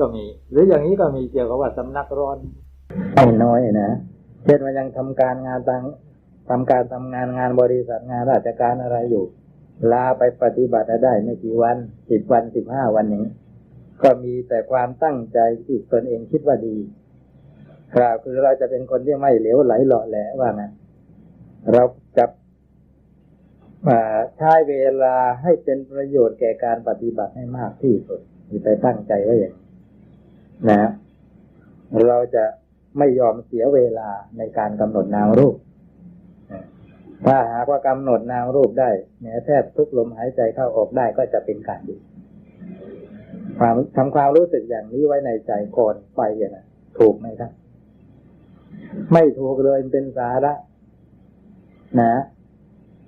ก็มี หรืออย่างนี้ก็มีเกี่ยวกับว่าสำนักร้อนไม่น้อยนะเช่นว่ายังทำการงานต่างทำการทำงานงานบริษัทงานราชการอะไรอยู่ ลาไปปฏิบัติได้ไม่กี่วันสิบวันสิบห้าวันนี้ ก็มีแต่ความตั้งใจที่ตนเองคิดว่าดีกล่าวคือเราจะเป็นคนที่ไม่เหลวไหลหล่อแหละว่างั้นเราจะใช้เวลาให้เป็นประโยชน์แก่การปฏิบัติให้มากที่สุดมีไปตั้งใจไว้อย่างน นะ เราจะไม่ยอมเสียเวลาในการกำหนดนามรูป ถ้าหากว่ากำหนดนามรูปได้แม้แทบทุกลมหายใจเข้าออกได้ก็จะเป็นการดีความทำความรู้สึกอย่างนี้ไว้ในใจก่อนไปอย่างนะถูกไหมครับ ไม่ถูกเลยเป็นสาระนะ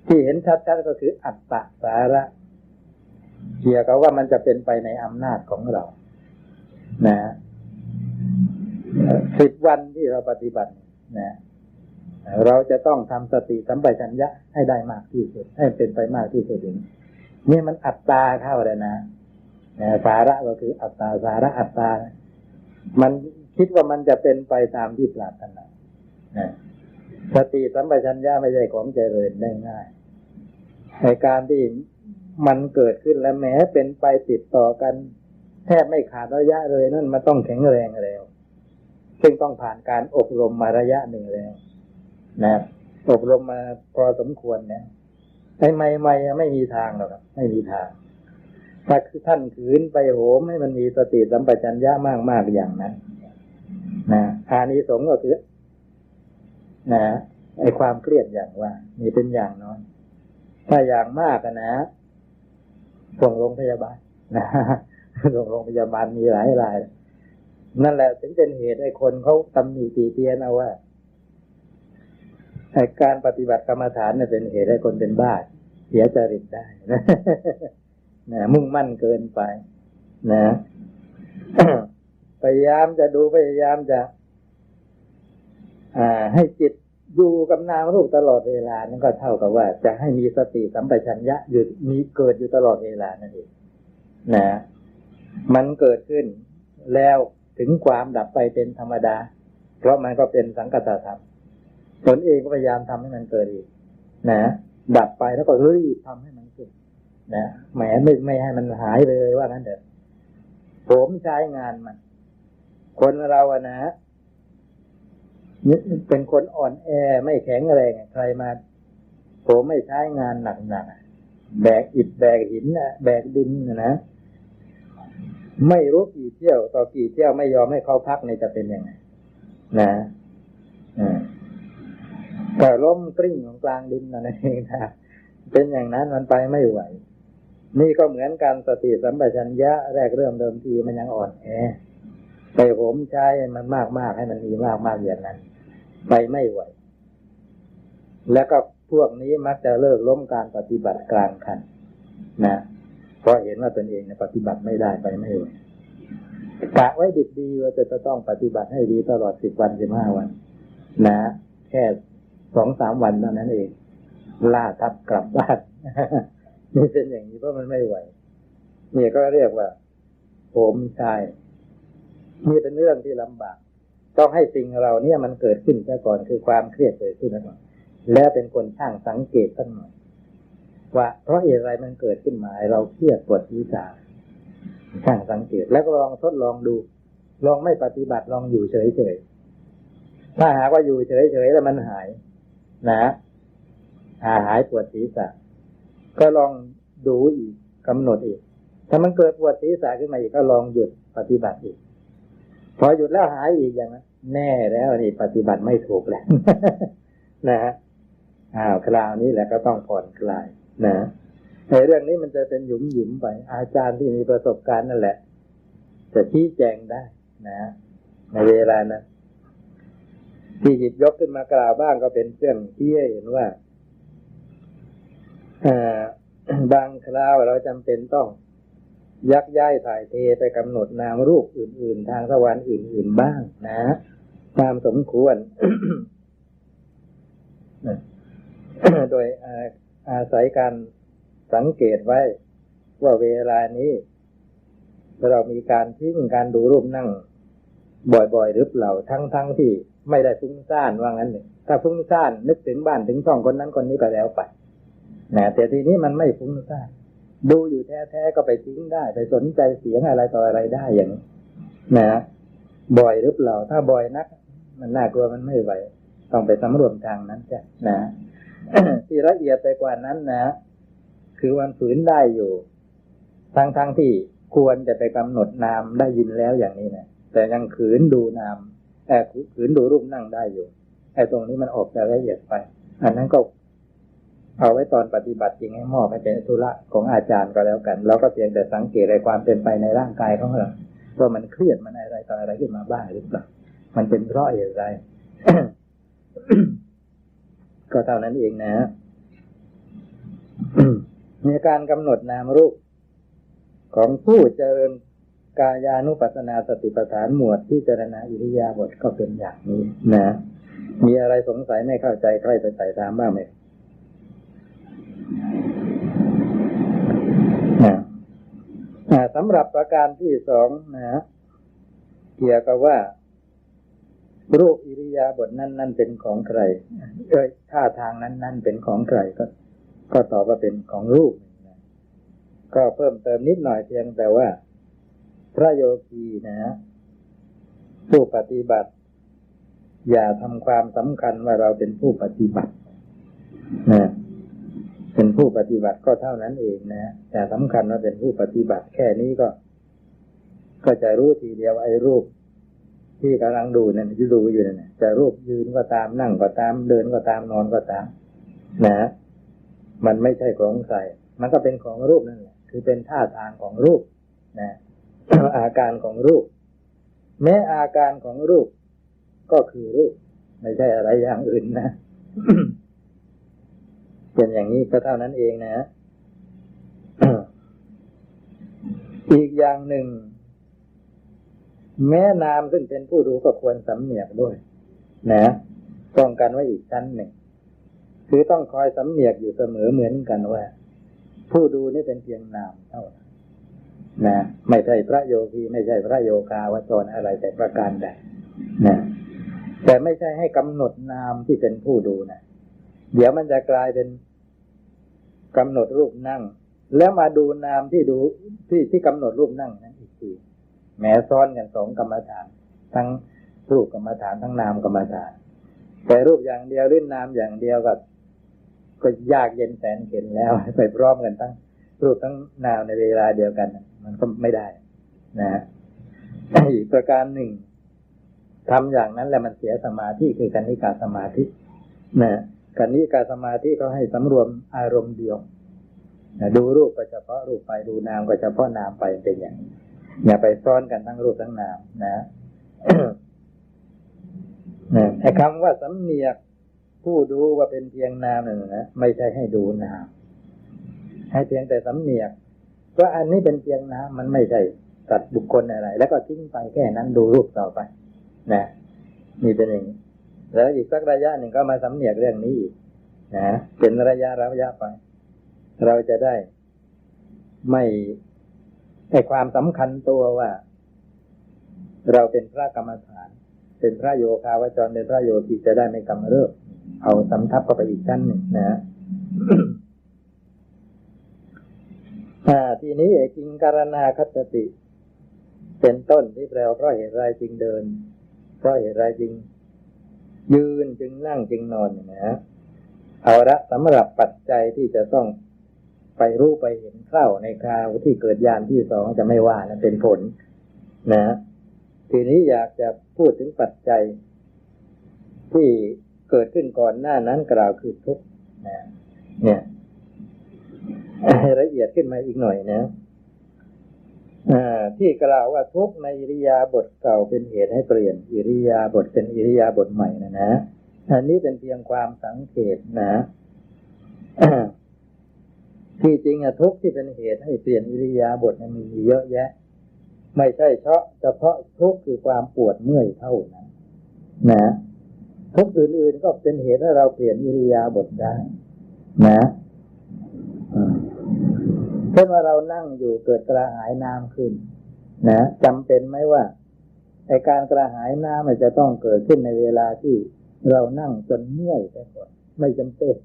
ที่เห็นชัดๆก็คืออัตตาสาระ เกี่ยวกับว่ามันจะเป็นไปในอำนาจของเรา นะสิบวันที่เราปฏิบัตินะ เราจะต้องทำสติสัมปชัญญะให้ได้มากที่สุด ให้เป็นไปมากที่สุดนี่มันอัตตาเข้าเลยนะสาระก็คืออัตตาสาระอัตตา มันคิดว่ามันจะเป็นไปตามที่ปรารถนาสติสัมปชัญญะไม่ใช่ของเจริญได้ง่ายในการที่มันเกิดขึ้นแล้วแม้เป็นไปติดต่อกัน แทบไม่ขาดระยะเลยนั่นมันต้องแข็งแรงแล้ว ซึ่งต้องผ่านการอบรมมาระยะหนึ่งแล้วนะอบรมมาพอสมควรนะไอ้ไม่ไม่ไม่มีทางหรอกไม่มีทางถ้าคือท่านขืนไปโหมให้มันมีสติสัมปชัญญะมากมากอย่างนั้นนะอานิสงส์ก็คือนะไอ้ความเครียดอย่างว่ามีเป็นอย่างน้อย ถ้าอย่างมากนะส่งโรงพยาบาลนะ โรงพยาบาลมีหลายราย นั่นแหละถึงเป็นเหตุให้คนเขาตำหนิตีเตียนเอาว่าการปฏิบัติกรรมฐานเนี่ยเป็นเหตุให้คนเป็นบ้าเสียจริตได้นะนะมุ่งมั่นเกินไป นะพยายามจะดูพยายามจะ อ่า ให้จิตอยู่กับนามรูปตลอดเวลานั่นก็เท่ากับว่า จะให้มีสติสัมปชัญญะอยู่มีเกิดอยู่ตลอดเวลานั่นเองนะ มันเกิดขึ้นแล้วถึงความดับไปเป็นธรรมดา เพราะมันก็เป็นสังกัตธรรมตนเองก็พยายามทำให้มันเกิดอีกนะดับไปแล้วก็รีบทำให้มันเกิดนะแหมไม่ไม่ให้มันหายไปเลยว่างั้นเถอะผมใช้งานมัน คนเราอะนะเป็นคนอ่อนแอไม่แข็งแรงใครมา ผมไม่ใช้งานหนักๆแบกอิฐแบกหินแบกดินนะ ไม่รู้กี่เที่ยว ต่อกี่เที่ยวไม่ยอมให้เขาพักในจะเป็นยังไงนะแต่ล้มกลิ้งของกลางดินนั่นเองนะเป็นอย่างนั้นมันไปไม่ไหว นี่ก็เหมือนกันสติสัมปชัญญะแรกเริ่มเดิมทีมันยังอ่อนแอไปผมใช้มันมากมากให้มันมีมากมากอย่างนั้น ไปไม่ไหว แล้วก็พวกนี้มักจะเลิกล้มการปฏิบัติกลางคันนะ เพราะเห็นว่าตนเองปฏิบัติไม่ได้ไปไม่ไหวกะไว้ดิบดีว่าจะต้องปฏิบัติให้ดีตลอดสิบวันสิบห้าวัน นะ แค่สองสามวันเท่านั้นเองล่าทับกลับบ้านนี่เป็นอย่างนี้เพราะมันไม่ไหวนี่ก็เรียกว่า ผมชายนี่เป็นเรื่องที่ลำบาก ต้องให้สิ่งเราเนี่ยมันเกิดขึ้นซะก่อนคือความเครียดเกิดขึ้นซะก่อนแล้วเป็นคนช่างสังเกตตั้งหน่อย ว่าเพราะเหตุอะไรมันเกิดขึ้นมา เราเครียดปวดศีรษะช่างสังเกตแล้วก็ลองทดลองดู ลองไม่ปฏิบัติลองอยู่เฉยๆถ้าหากว่าอยู่เฉยๆแล้วมันหาย นะหาหายปวดศีรษะ ก็ลองดูอีกกำหนดอีก ถ้ามันเกิดปวดศีรษะขึ้นมาอีกก็ลองหยุดปฏิบัติอีก พอหยุดแล้วหายอีกอย่างนั้นแน่แล้วนี่ปฏิบัติไม่ถูกแล้วนะฮะอ้าวคราวนี้แหละก็ต้องผ่อนคลาย นะในเรื่องนี้มันจะเป็นหยุมหยิมไป อาจารย์ที่มีประสบการณ์นั่นแหละ จะชี้แจงได้นะในเวลานะที่หยิบยกขึ้นมากล่าวบ้างก็เป็นเครื่องที่ให้เห็นว่าบางคราวเราจำเป็นต้องยักย้ายถ่ายเทไปกำหนดนามรูปอื่น ๆ ทางสวรรค์อื่น ๆ บ้างนะตามสมควร โดย อาศัยการสังเกตไว้ ว่าเวลานี้เรามีการทิ้งการดูรูปนั่ง บ่อยๆหรือเปล่าทั้งๆทที่ไม่ได้ฟุ้งซ่านว่างั้นเลยถ้าฟุ้งซ่านนึกถึงบ้านถึงช่องคนนั้นคนนี้ก็แล้วไปนะแต่ทีนี้มันไม่ฟุ้งซ่านดูอยู่แท้ๆก็ไปทิ้งได้ ไปสนใจเสียงอะไรต่ออะไรได้อย่างนี้นะบ่อยหรือเปล่า ถ้าบ่อยนัก มันน่ากลัวมันไม่ไหว ต้องไปสำรวมทางนั้นจ้ะนะ ที่ละเอียดไปกว่านั้นนะ คือวันฝืนได้อยู่ ทั้งทั้งที่ควรจะไปกำหนดนามได้ยินแล้วอย่างนี้นะแต่ยังขืนดูนามแต่ขืนดูรูปนั่งได้อยู่ไอ้ตรงนี้มันออกจะละเอียดไป อันนั้นก็เอาไว้ตอนปฏิบัติจริงให้มอบให้เป็นธุระของอาจารย์ก็แล้วกัน เราก็เพียงแต่สังเกตในความเป็นไปในร่างกายของเราว่ามันเครียดมันอะไรต่ออะไรขึ้นมาบ้างหรือเปล่ามันเป็นเพราะอะไร ก็เท่านั้นเองนะฮะในการกำหนดนามรูป ของผู้เจริญกายานุปัสนาสติปัฏฐานหมวดที่เจรณาอิริยาบถก็เป็นอย่างนี้นะ มีอะไรสงสัยไม่เข้าใจใครไปใส่ตามบ้างไหมนะสำหรับประการที่สองนะ เกี่ยวกับว่า รูปอิริยาบถนั้นนั่นเป็นของใครเอ้ยท่าทางนั้นนั่นเป็นของใครก็ก็ตอบว่าเป็นของรูปนะก็เพิ่มเติมนิดหน่อยเพียงแต่ว่า พระโยคีนะผู้ปฏิบัติ อย่าทำความสำคัญว่าเราเป็นผู้ปฏิบัตินะเป็นผู้ปฏิบัติก็เท่านั้นเองนะแต่สำคัญว่าเป็นผู้ปฏิบัติ แค่นี้ก็ ก็จะรู้ทีเดียวไอ้รูป ที่กำลังดูนั่นที่ดูอยู่นั่นจะรูปยืนก็ตามนั่งก็ตามเดินก็ตามนอนก็ตาม นะ มันไม่ใช่ของใครมันก็เป็นของรูปนั่นแหละคือเป็นท่าทางของรูป นะ อาการของรูป แม้อาการของรูป ก็คือรูป ไม่ใช่อะไรอย่างอื่นนะเป็นอย่างนี้ก็เท่านั้นเองนะ อีกอย่างหนึ่ง แม้นามซึ่งเป็นผู้รู้ก็ควรสำเนียกด้วย นะป้องกันไว้อีกชั้นหนึ่ง คือต้องคอยสำเนียกอยู่เสมอเหมือนกันว่า ผู้ดูนี่เป็นเพียงนามเท่านั้นนะไม่ใช่พระโยคีไม่ใช่พระโยคาวจรอะไรแต่ประการใดนะแต่ไม่ใช่ให้กำหนดนามที่เป็นผู้ดูนะเดี๋ยวมันจะกลายเป็นกำหนดรูปนั่ง แล้วมาดูนามที่ดูที่ที่กำหนดรูปนั่งนั้นอีกที แม้ซ้อนกันสองกรรมฐาน ทั้งรูปกรรมฐานทั้งนามกรรมฐาน แต่รูปอย่างเดียวหรือนามอย่างเดียวก็ก็ยากเย็นแสนเข็นแล้วไปพร้อมกันทั้งรูปทั้งนามในเวลาเดียวกัน มันก็ไม่ได้ นะอีกประการหนึ่งทำอย่างนั้นแล้วมันเสียสมาธิคือการนิกาสมาธินะกันนี้การสมาธิก็ให้สำรวมอารมณ์เดียวดูรูปก็เฉพาะรูปไปดูนามก็เฉพาะนามไปเป็นอย่าง อย่าไปซ้อนกันทั้งรูปทั้งนามนะไอ้คำว่าสำเนียกผู้ดูว่าเป็นเพียงนามน่นะไม่ใช่ให้ดูนาม ให้เพียงแต่สำเนียกว่าอันนี้เป็นเพียงนามมันไม่ใช่สัตว์บุคคลอะไร แล้วก็ทิ้งไปแค่นั้นดูรูปต่อไป นะนี่เป็นอย่างนี้แล้วอีกสักระยะหนึ่งก็มาสำเนียกเรื่องนี้อีกนะเป็นระยะระยะไป เราจะได้ไม่ ให้ความสำคัญตัวว่า เราเป็นพระกรรมฐาน เป็นพระโยคาวจรเป็นพระโยคีจะได้ไม่กำเริบเอาสำทับเข้าไปอีกชั้นหนึ่งนะทีนี้เอกิงการนาคัตติ เป็นต้นที่แปลว่าเพราะเหตุไรจึงเดิน เพราะเหตุไรจึง ยืนจึงนั่งจึงนอนนะเอาละสำหรับปัจจัยที่จะต้อง ไปรู้ไปเห็นเข้าในคราวที่เกิดยานที่สองจะไม่ว่านะเป็นผล นะทีนี้อยากจะพูดถึงปัจจัย ที่เกิดขึ้นก่อนหน้านั้นกล่าวคือทุกนะเนี่ยให้ละเอียดขึ้นมาอีกหน่อยนะที่กล่าวว่าทุกในอิริยาบถเก่าเป็นเหตุให้เปลี่ยน อิริยาบถเป็นอิริยาบถใหม่นะนะอันนี้เป็นเพียงความสังเกตนะ ที่จริงอะทุกที่เป็นเหตุให้เปลี่ยนอิริยาบถมีเยอะแยะ ไม่ใช่เฉพาะเฉพาะทุกคือความปวดเมื่อยเท่านั้นนะทุกอื่นๆก็เป็นเหตุให้เราเปลี่ยนอิริยาบถได้ นะเช่นว่าเรานั่งอยู่เกิดกระหายน้ำขึ้น นะจำเป็นไหมว่าไอการกระหายน้ำมันจะต้องเกิดขึ้นในเวลาที่เรานั่งจนเมื่อยไปก่อนไม่จำเป็น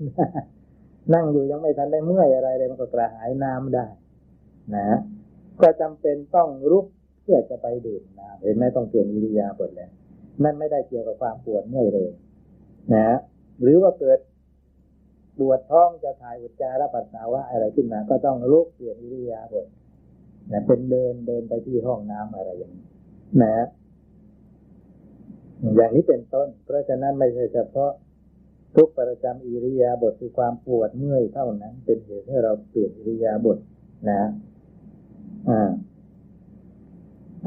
นั่งอยู่ยังไม่ทันได้เมื่อยอะไรเลยมันก็กระหายน้ำได้ นะ ก็จำเป็นต้องรุกเพื่อจะไปดื่มน้ำเห็นไหมต้องเปลี่ยนอิริยาบถแล้วนั่นไม่ได้เกี่ยวกับความปวดเมื่อยเลย นะ หรือว่าเกิดปวดท้องจะถ่ายอุจจาระปัสสาวะอะไรขึ้นมา ก็ต้องลุกเปลี่ยนอิริยาบถนะเป็นเดินเดินไปที่ห้องน้ำอะไรอย่างนี้นะ อย่างนี้เป็นต้น เพราะฉะนั้นไม่ใช่เฉพาะ ทุกประจำอิริยาบถคือความปวดเมื่อยเท่านั้น เป็นเหตุให้เราเปลี่ยนอิริยาบถนะอ่า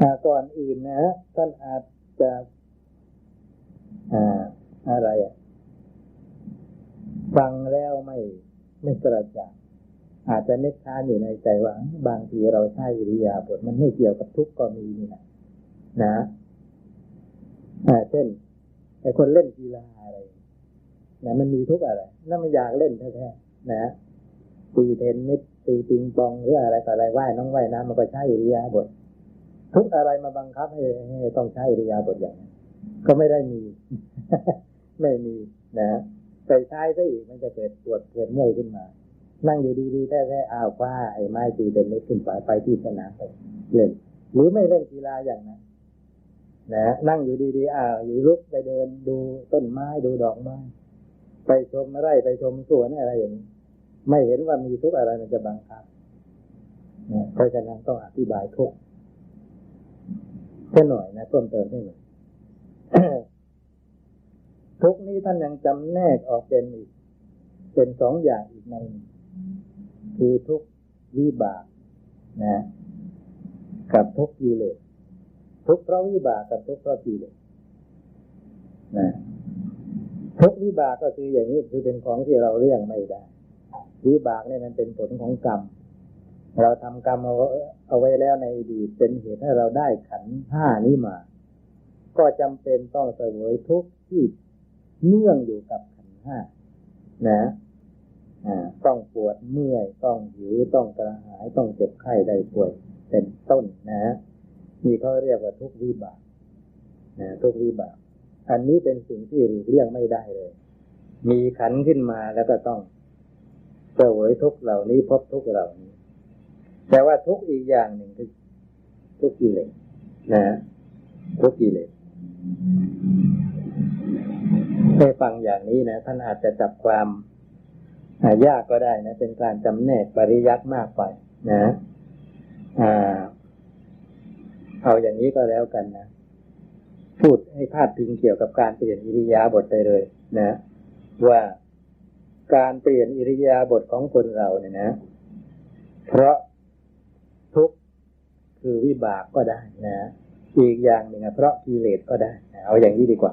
อ่าก่อนอื่นนะ ท่านอาจจะอ่าอะไรอะฟังแล้วไม่ไม่กระจ่างอาจจะนึกค้านอยู่ในใจว่าบางทีเราใช้อิริยาบถมันไม่เกี่ยวกับทุกกรณีนี่นะนะอ่าเช่นไอ้คนเล่นกีฬาอะไร นะมันมีทุกอะไร นั่นมันอยากเล่นแท้ๆนะตีเทนนิสตีปิงปองหรืออะไรต่ออะไรว่ายน้องว่ายน้ำมันก็ใช้อิริยาบถทุกอะไรมาบังคับให้ต้องใช้อิริยาบถอย่างนั้นก็ไม่ได้มี ไม่มีนะไปใช้ซะอีกมันจะเกิดปวดเกิดเมื่อยขึ้นมา นั่งอยู่ดีๆแท้ๆอ้าวคว้าไอ้ไม้ตีเทนนิสขึ้นไปไปที่สนามไปเล่นหรือไม่เล่นกีฬาอย่างนั้นนะนั่งอยู่ดีๆอ้าวอยู่ลุกไปเดินดูต้นไม้ดูดอกไม้ ไปชมไร่ไปชมสวนอะไรอย่างนี้ ไม่เห็นว่ามีทุกอะไรมันจะบังคับนะเพราะฉะนั้นต้องอธิบายทุกแค่หน่อยนะเพิ่มเติมให้หน่อยทุกนี้ท่านยังจำแนกออกเป็นอีก เป็นสองอย่างอีกในหนึ่งคือทุกวิบากนะ กับทุกกิเลสทุกเพราะวิบากกับทุกเพราะกิเลสนะ วิบากก็คืออย่างนี้คือเป็นของที่เราเลี่ยงไม่ได้ วิบากเนี่ยมันเป็นผลของกรรม เราทำกรรมเอาเอาไว้แล้วในอดีตเป็นเหตุให้เราได้ขันห้านี้มา ก็จำเป็นต้องเสวยทุกข์ที่เนื่องอยู่กับขันธ์ห้านะอ่าต้องปวดเมื่อยต้องหิวต้องกระหายต้องเจ็บไข้ได้ป่วย เป็นต้นนะนี่เขาเรียกว่าทุกวิบากนะทุกวิบาก อันนี้เป็นสิ่งที่หลีกเลี่ยงไม่ได้เลย มีขันขึ้นมาแล้วก็ต้องเสวยทุกเหล่านี้พบทุกเหล่านี้ แต่ว่าทุกอีกอย่างหนึ่งคือทุกกิเลสนะทุกกิเลสให้ฟังอย่างนี้นะท่านอาจจะจับความยากก็ได้นะ เป็นการจำแนกปริยัติมากไปนะอ่าเอาอย่างนี้ก็แล้วกันนะ พูดให้พาดพิงเกี่ยวกับการเปลี่ยนอิริยาบถไปเลย นะ ว่าการเปลี่ยนอิริยาบถของคนเราเนี่ยนะ เพราะทุกคือวิบากก็ได้นะ อีกอย่างหนึ่งเพราะกิเลสก็ได้นะเอาอย่างนี้ดีกว่า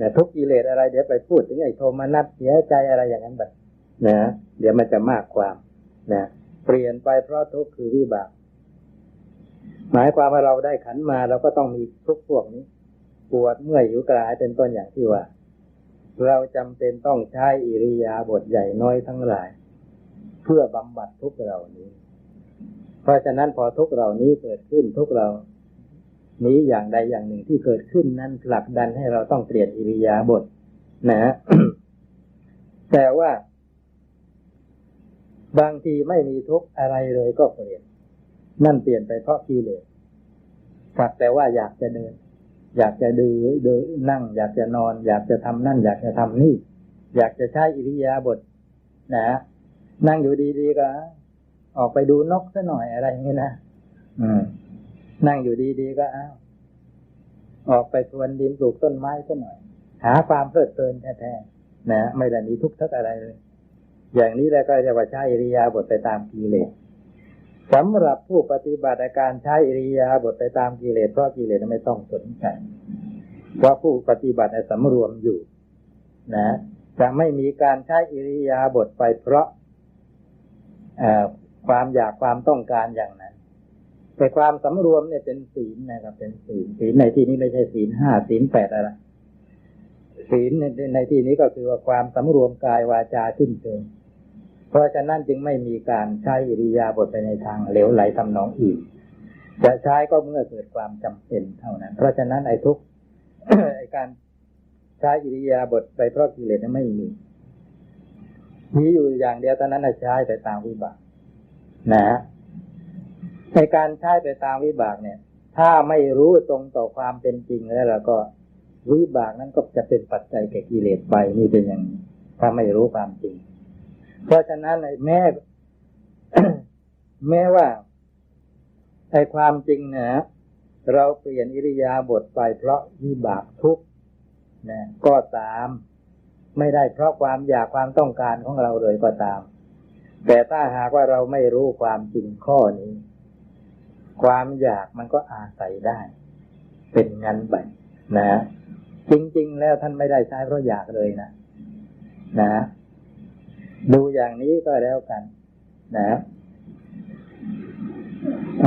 นะทุกกิเลสอะไรเดี๋ยวไปพูดถึงไอ้โทมนัสเสียใจอะไรอย่างนั้นแบบนะเดี๋ยวมันจะมากความนะเปลี่ยนไปเพราะทุกคือวิบาก หมายความว่าเราได้ขันมาเราก็ต้องมีทุกพวกนี้ ปวดเมื่อยหิวกระหายเป็นต้นอย่างที่ว่า เราจำเป็นต้องใช้อิริยาบถใหญ่น้อยทั้งหลาย เพื่อบำบัดทุกเหล่านี้ เพราะฉะนั้นพอทุกเหล่านี้เกิดขึ้นทุกเรานี้อย่างใดอย่างหนึ่งที่เกิดขึ้นนั้นผลักดันให้เราต้องเปลี่ยนอิริยาบถนะแต่ว่า บางทีไม่มีทุกอะไรเลยก็เปลี่ยน นั่นเปลี่ยนไปเพราะกิเลสสักแต่ว่าอยากจะเดิน อยากจะดือเดินนั่ง อยากจะนอน อยากจะทำนั่น อยากจะทำนี่ อยากจะใช้อิริยาบถนะนั่งอยู่ดีๆก็ ออกไปดูนกซะหน่อยอะไรอย่างนี้นะอืม นั่งอยู่ดีๆก็อ้าวออกไปทวนดินปลูกต้นไม้ก็หน่อย หาความเพลิดเพลินแท้ๆนะไม่ได้มีทุกข์ทักอะไรเลย อย่างนี้แล้วก็จะว่าใช้อิริยาบถไปตามกิเลส สำหรับผู้ปฏิบัติการใช้อิริยาบถไปตามกิเลสเพราะกิเลสไม่ต้องสนใจเพราะผู้ปฏิบัติสำรวมอยู่ นะ จะไม่มีการใช้อิริยาบถไปเพราะความอยากความต้องการอย่างนั้น แต่ความสำรวมเนี่ยเป็นศีลนะครับ เป็นศีลศีลในที่นี้ไม่ใช่ศีลห้าศีลแปดอะไรศีลในในที่นี้ก็คือว่าความสำรวมกายวาจาสิ้นเชิง เพราะฉะนั้นจึงไม่มีการใช้อิริยาบถไปในทางเหลวไหลทำนองอื่น จะใช้ก็เมื่อเกิดความจำเป็นเท่านั้น เพราะฉะนั้นไอ้ทุกไอ้การใช้อิริยาบถไปเพราะกิเลสนั้นไม่มี มีอยู่อย่างเดียวตอนนั้นใช้ไปตามวิบาก นะ ในการใช้ไปตามวิบากเนี่ย ถ้าไม่รู้ตรงต่อความเป็นจริงแล้วเราก็วิบากนั้นก็จะเป็นปัจจัยแก่กิเลสไปนี่เป็นอย่างนี้ถ้าไม่รู้ความจริง เพราะฉะนั้นแม่แม้ว่าไอ้ความจริงนะเราเปลี่ยนอิริยาบถไปเพราะวิบากทุกนะก็ตาม ไม่ได้เพราะความอยากความต้องการของเราเลยก็ตาม แต่ถ้าหากว่าเราไม่รู้ความจริงข้อนี้ ความอยากมันก็อาศัยได้ เป็นงันไปนะ จริง ๆ แล้วท่านไม่ได้ใช้เพราะอยากเลยนะ นะ ดูอย่างนี้ก็แล้วกัน นะครั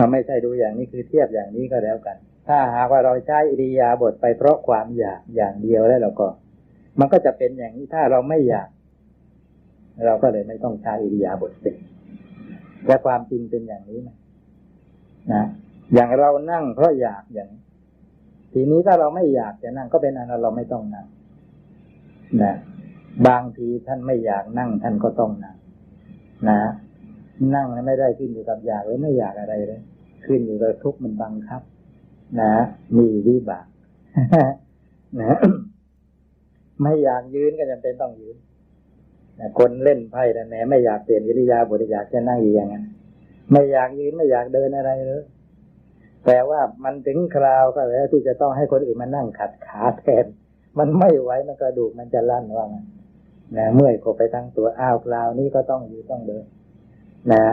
บไม่ใช่ดูอย่างนี้คือเทียบอย่างนี้ก็แล้วกัน ถ้าหากว่าเราใช้อิริยาบถไปเพราะความอยากอย่างเดียวแล้วเราก็ มันก็จะเป็นอย่างนี้ถ้าเราไม่อยาก เราก็เลยไม่ต้องใช้อิริยาบถเป็นและความจริงเป็นอย่างนี้ไหมนะอย่างเรานั่งเพราะอยากอย่าง ทีนี้ถ้าเราไม่อยากจะนั่งก็เป็นอันเราไม่ต้องนั่งนะ บางทีท่านไม่อยากนั่งท่านก็ต้องนั่งนะนั่งไม่ได้ขึ้นอยู่กับอยากหรือไม่อยากอะไรเลย ขึ้นอยู่กับทุกข์มันบังคับ นะ มีวิบากนะไม่อยากยืนก็จำเป็นต้องยืนนะคนเล่นไพ่แต่แหมไม่อยากเปลี่ยนวิริยาบทอยากจะนั่งอยู่อย่างนั้นไม่อยากยืนไม่อยากเดินอะไรเลยแต่ว่ามันถึงคราวก็แล้วที่จะต้องให้คนอื่นมานั่งขัดขาแทน มันไม่ไหวมันกระดูกมันจะลั่นว่างั้น นะเมื่อยก็ไปทั้งตัวอ้าวคราวนี้ก็ต้องยืนต้องเดินนะ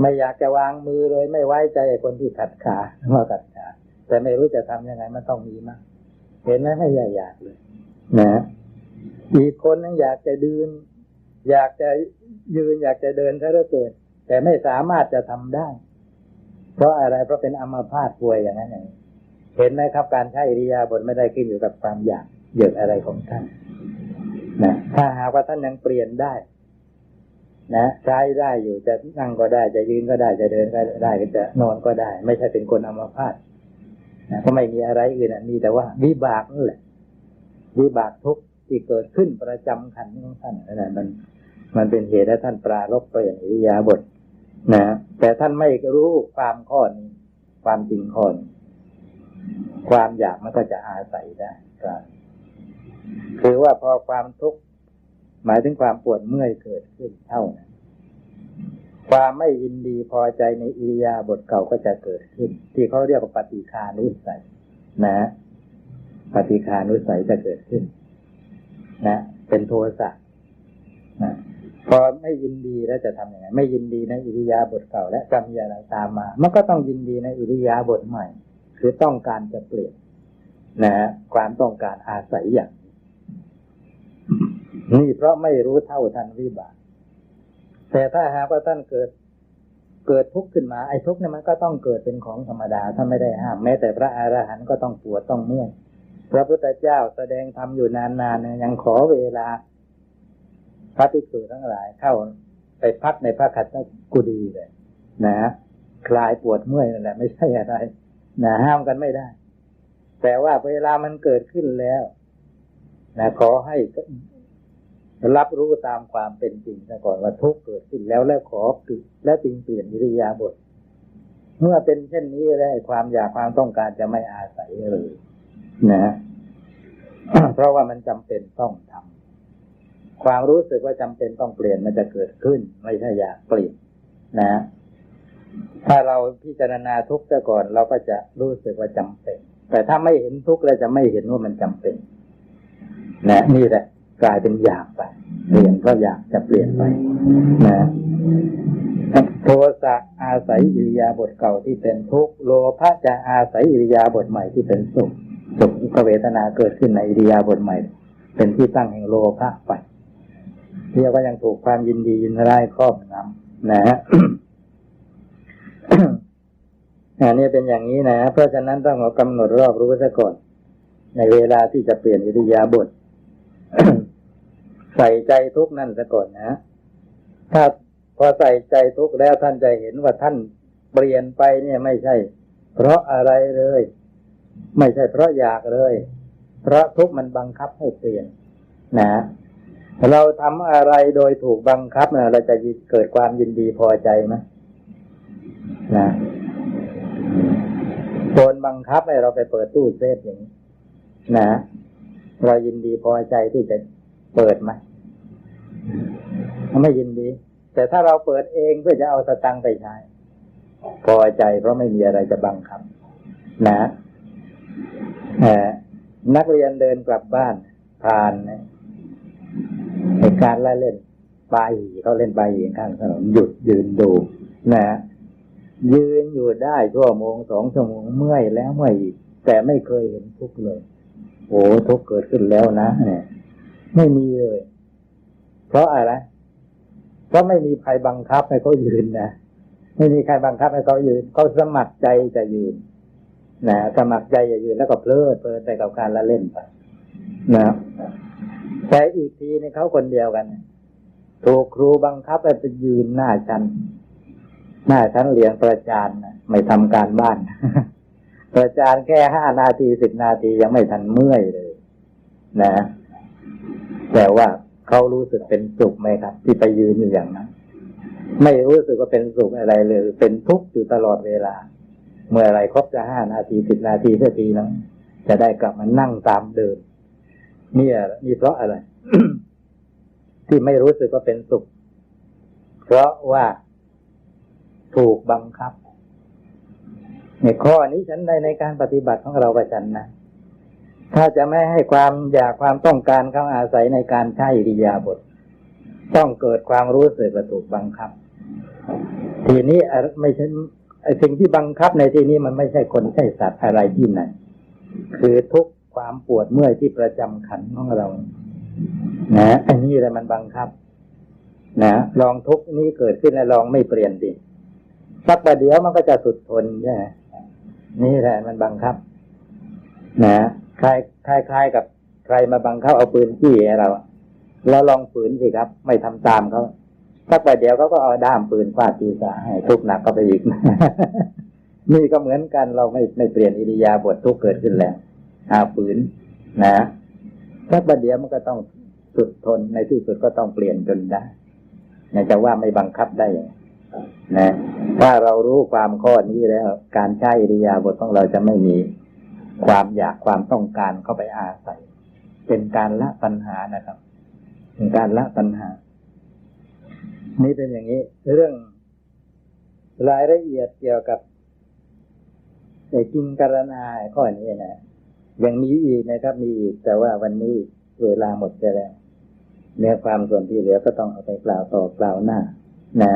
ไม่อยากจะวางมือเลยไม่ไว้ใจคนที่ขัดขามาขัดขาแต่ไม่รู้จะทํำยังไงมันต้องมีมากเห็นไหมไม่อยากอยากเลยนะอีกคนนึงอยากจะดืน อยากจะยืนอยากจะเดินซะเหลือเกินแต่ไม่สามารถจะทำได้ เพราะอะไรเพราะเป็นอัมพาตป่วยอย่างนั้นเองเห็นไหมครับการใช้อิริยาบถไม่ได้ขึ้นอยู่กับความอยากเยอะอะไรของท่าน นะถ้าหากว่าท่านยังเปลี่ยนได้ นะใช้ได้อยู่จะนั่งก็ได้ จะยืนก็ได้จะเดินก็ได้จะนอนก็ได้ ไม่ใช่เป็นคนอัมพาตนะก็ไม่มีอะไรอื่นมีแต่ว่าวิบากนั่นแหละวิบากทุกที่เกิดขึ้นประจำขันของท่านนั่นแหละมัน มันเป็นเหตุให้ท่านปราลบเปลี่ยนอิริยาบถนะแต่ท่านไม่รู้ความข้อนี้ความจริงข้อนี้ความอยากมันก็จะอาศัยได้คื คือว่าพอความทุกข์หมายถึงความปวดเมื่อยเกิดขึ้นเท่านั้นความไม่ยินดีพอใจในอิริยาบถเก่าก็จะเกิดขึ้น ที่เขาเรียกว่าปฏิคานุสัยนะ ปฏิคานุสัยจะเกิดขึ้น นะเป็นโทสะนะพอไม่ยินดีแล้วจะทำยังไงไม่ยินดีในอิริยาบถเก่า และจะมีอะไรตามมา มันก็ต้องยินดีในอิริยาบถใหม่ คือต้องการจะเปลี่ยนนะความต้องการอาศัยอย่าง นี่เพราะไม่รู้เท่าทันวิบากแต่ถ้าหากว่าท่านเกิดเกิดทุกข์ขึ้นมาไอ้ทุกข์เนี่ยมันก็ต้องเกิดเป็นของธรรมดาท่าไม่ได้ห้ามแม้แต่พระอรหันต์ก็ต้องปวดต้องเมื่อยพระพุทธเจ้าแสดงธรรมอยู่นานๆยังขอเวลา พระภิกษุทั้งหลายเข้าไปพักในพระคัตกุดีเลย นะคลายปวดเมื่อยนั่นแหละไม่ใช่อะไรนะห้ามกันไม่ได้ แต่ว่าเวลามันเกิดขึ้นแล้วนะขอให้ รับรู้ตามความเป็นจริงซะก่อนว่าทุกเกิดขึ้นแล้วแล้วขอปิดและจริงเปลี่ยนวิริยาบท เมื่อเป็นเช่นนี้แล้วความอยากความต้องการจะไม่อาศัยเลยนะเพราะว่ามันจำเป็นต้องทำความรู้สึกว่าจำเป็นต้องเปลี่ยนมันจะเกิดขึ้น ไม่ใช่อยากเปลี่ยนนะ ถ้าเราพิจารณาทุกข์ซะก่อนเราก็จะรู้สึกว่าจำเป็น แต่ถ้าไม่เห็นทุกข์เราจะไม่เห็นว่ามันจำเป็นนะนี่แหละ กลายเป็นอยากไปเปลี่ยนก็อยากจะเปลี่ยนไปนะโทสะอาศัยอิริยาบถเก่าที่เป็นทุกข์โลภะจะอาศัยอิริยาบถใหม่ที่เป็นสุขสุขเวทนาเกิดขึ้นในอิริยาบถใหม่ เป็นที่ตั้งแห่งโลภะไปเรียกว่ายังถูกความยินดียินร้ายครอบงำนะฮะอันนี้เป็นอย่างนี้นะ เพราะฉะนั้นต้องกำหนดรอบรู้ซะก่อน ในเวลาที่จะเปลี่ยนอิริยาบถ ใส่ใจทุกนั่นซะก่อนนะ ถ้าพอใส่ใจทุกแล้วท่านจะเห็นว่าท่านเปลี่ยนไปเนี่ยไม่ใช่ เพราะอะไรเลย ไม่ใช่เพราะอยากเลย เพราะทุกมันบังคับให้เปลี่ยน นะ เราทำอะไรโดยถูกบังคับนะเราจะเกิดความยินดีพอใจไหมนะโดนบังคับให้เราไปเปิดตู้เซฟอย่างนี้นะเรายินดีพอใจที่จะเปิดไหม ไม่ยินดี แต่ถ้าเราเปิดเองเพื่อจะเอาสตังไปใช้พอใจเพราะไม่มีอะไรจะบังคับ นะนักเรียนเดินกลับบ้านผ่านในการละเล่นปลาหีเขาเล่นปลาหีข้างถนนหยุดยืนดูนะยืนอยู่ได้ชั่วโมงสองชั่วโมงเมื่อยแล้วเมื่อยอีกแต่ไม่เคยเห็นทุกข์เลย โอ้ทุกข์เกิดขึ้นแล้วนะเนี่ยไม่มีเลย เพราะอะไรเพราะไม่มีใครบังคับให้เขายืนนะไม่มีใครบังคับให้เขายืนเขาสมัครใจจะยืนนะสมัครใจจะยืนแล้วก็เพลิดเพลินไปกับการละเล่นไปนะแต่อีกทีในเขาคนเดียวกันถูกครูบังคับให้ไปยืนหน้าชั้นหน้าชั้นเรียนประจานนะไม่ทำการบ้านประจานแค่ห้านาทีสิบนาทียังไม่ทันเมื่อยเลย นะ แต่ว่า เขารู้สึกเป็นสุขไหมครับ ที่ไปยืนอยู่อย่างนั้น ไม่รู้สึกว่าเป็นสุขอะไรเลย เป็นทุกข์อยู่ตลอดเวลา เมื่อไรครบจะห้านาทีสิบนาทีเพื่อทีนั้นจะได้กลับมานั่งตามเดิมนี่นี่เพราะอะไร ที่ไม่รู้สึกว่าเป็นสุข เพราะว่าถูกบังคับ ในข้อนี้ฉันได้ในการปฏิบัติของเราประจันนะ ถ้าจะไม่ให้ความอยากความต้องการเขาอาศัยในการใช้อิริยาบถต้องเกิดความรู้สึกว่าถูกบังคับ ทีนี้ไม่ใช่สิ่งที่บังคับในที่นี้มันไม่ใช่คนใช่สัตว์อะไรที่ไหน คือทุกความปวดเมื่อยที่ประจำขันของเรา นะอันนี้แหละมันบังคับ นะลองทุกนี้เกิดขึ้นแล้วลองไม่เปลี่ยนดิสักประเดี๋ยวมันก็จะสุดทนใช่ไหมนี่แหละมันบังคับ นะ คล้ายคล้ายคล้ายกับใครมาบังคับเอาปืนจี้เราเราลองฝืนสิครับ ไม่ทำตามเขาสักประเดี๋ยวเขาก็เอาด้ามปืนฟาดตีสาให้ทุกหนักก็ไปอีกนี่ก็เหมือนกันเราไม่ไม่เปลี่ยนอิริยาบถทุกเกิดขึ้นแล้วอาฝืนนะสักประเดี๋ยวมันก็ต้องสุดทนในที่สุดก็ต้องเปลี่ยนจนได้จะว่าไม่บังคับได้นะถ้าเรารู้ความข้อนี้แล้ว การใช้อิริยาบถของเราจะไม่มี ความอยากความต้องการเข้าไปอาศัย เป็นการละปัญหานะครับเป็นการละปัญหา นี่เป็นอย่างนี้ เรื่องรายละเอียดเกี่ยวกับในกินการณาข้อนี้นะยังมีอีกนะครับ มีอีก แต่ว่าวันนี้เวลาหมดไปแล้วเนื้อความส่วนที่เหลือก็ต้องเอาไปกล่าวต่อกล่าวหน้า นะ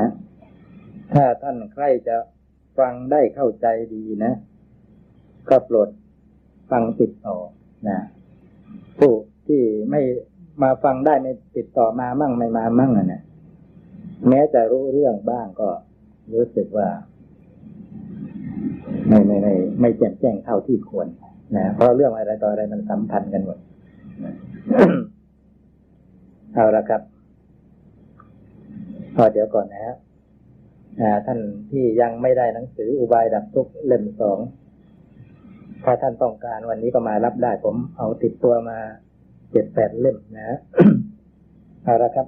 ถ้าท่านใครจะฟังได้เข้าใจดีนะ ก็โปรด ฟังติดต่อนะผู้ที่ไม่มาฟังได้ไม่ติดต่อมามั่งไม่มามั่งนะแม้จะรู้เรื่องบ้างก็รู้สึกว่า ไม่ไม่ไม่ไม่แจ่มแจ้งเท่าที่ควรนะเพราะเรื่องอะไรต่ออะไรมันสัมพันธ์กันหมดเอาละครับพอเดี๋ยวก่อนนะครับท่านที่ยังไม่ได้หนังสืออุบายดับทุกเล่มสอง ถ้าท่านต้องการวันนี้ก็มารับได้ผมเอาติดตัวมาเจ็ดแปดเล่มนะเอาละครับ